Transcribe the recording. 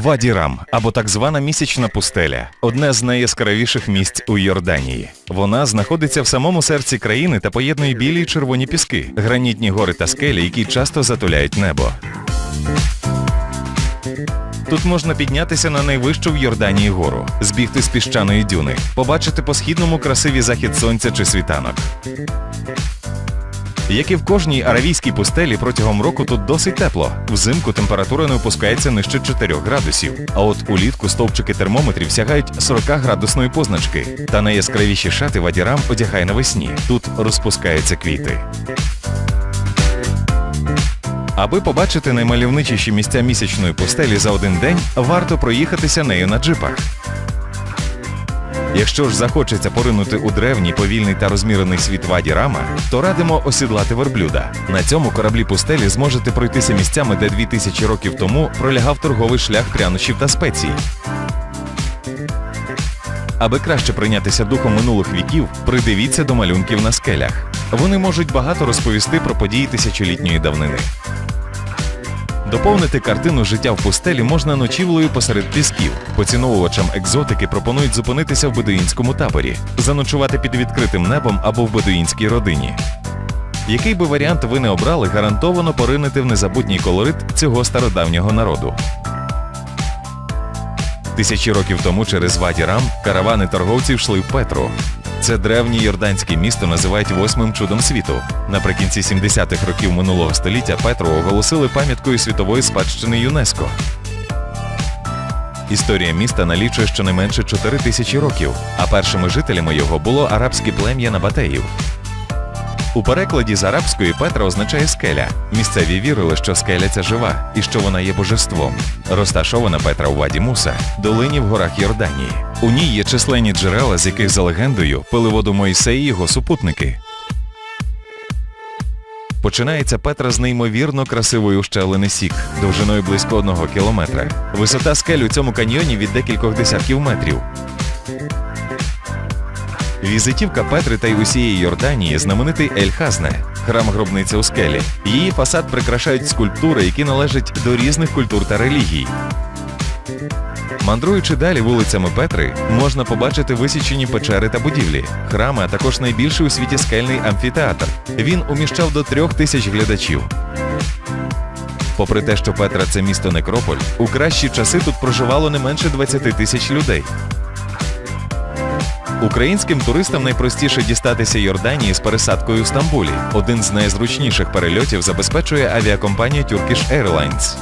Ваді-Рам, або так звана місячна пустеля одне з найяскравіших місць у Йорданії. Вона знаходиться в самому серці країни та поєднує білі й червоні піски, гранітні гори та скелі, які часто затуляють небо. Тут можна піднятися на найвищу в Йорданії гору, збігти з піщаної дюни, побачити по східному красивий захід сонця чи світанок. Як і в кожній аравійській пустелі протягом року тут досить тепло. Взимку температура не опускається нижче 4 градусів. А от улітку стовпчики термометрів сягають 40 градусної позначки. Та найяскравіші шати вадірам одягає навесні. Тут розпускаються квіти. Аби побачити наймальовничіші місця місячної пустелі за один день, варто проїхатися нею на джипах. Якщо ж захочеться поринути у древній, повільний та розмірений світ Ваді Рама, то радимо осідлати верблюда. На цьому кораблі пустелі зможете пройтися місцями, де 2000 років тому пролягав торговий шлях прянощів та спецій. Аби краще прийнятися духом минулих віків, придивіться до малюнків на скелях. Вони можуть багато розповісти про події тисячолітньої давнини. Доповнити картину життя в пустелі можна ночівлею посеред пісків. Поціновувачам екзотики пропонують зупинитися в бедуїнському таборі, заночувати під відкритим небом або в бедуїнській родині. Який би варіант ви не обрали, гарантовано поринете в незабутній колорит цього стародавнього народу. Тисячі років тому через Ваді Рам каравани торговців йшли в Петру. Це древнє йорданське місто називають восьмим чудом світу. Наприкінці 70-х років минулого століття Петру оголосили пам'яткою світової спадщини ЮНЕСКО. Історія міста налічує щонайменше 4 тисячі років, а першими жителями його було арабське плем'я Набатеїв. У перекладі з арабської Петра означає скеля. Місцеві вірили, що скеля ця жива і що вона є божеством. Розташована Петра у Ваді Муса, долині в горах Йорданії. У ній є численні джерела, з яких за легендою пили воду Мойсей і його супутники. Починається Петра з неймовірно красивої ущелини Сік, довжиною близько одного кілометра. Висота скель у цьому каньйоні від декількох десятків метрів. Візитівка Петри та й усієї Йорданії знаменитий Ель-Хазне, храм гробниця у скелі. Її фасад прикрашають скульптури, які належать до різних культур та релігій. Мандруючи далі вулицями Петри, можна побачити висічені печери та будівлі, храми, а також найбільший у світі скельний амфітеатр. Він уміщав до трьох тисяч глядачів. Попри те, що Петра це місто Некрополь, у кращі часи тут проживало не менше 20 тисяч людей. Українським туристам найпростіше дістатися Йорданії з пересадкою в Стамбулі. Один з найзручніших перельотів забезпечує авіакомпанія Turkish Airlines.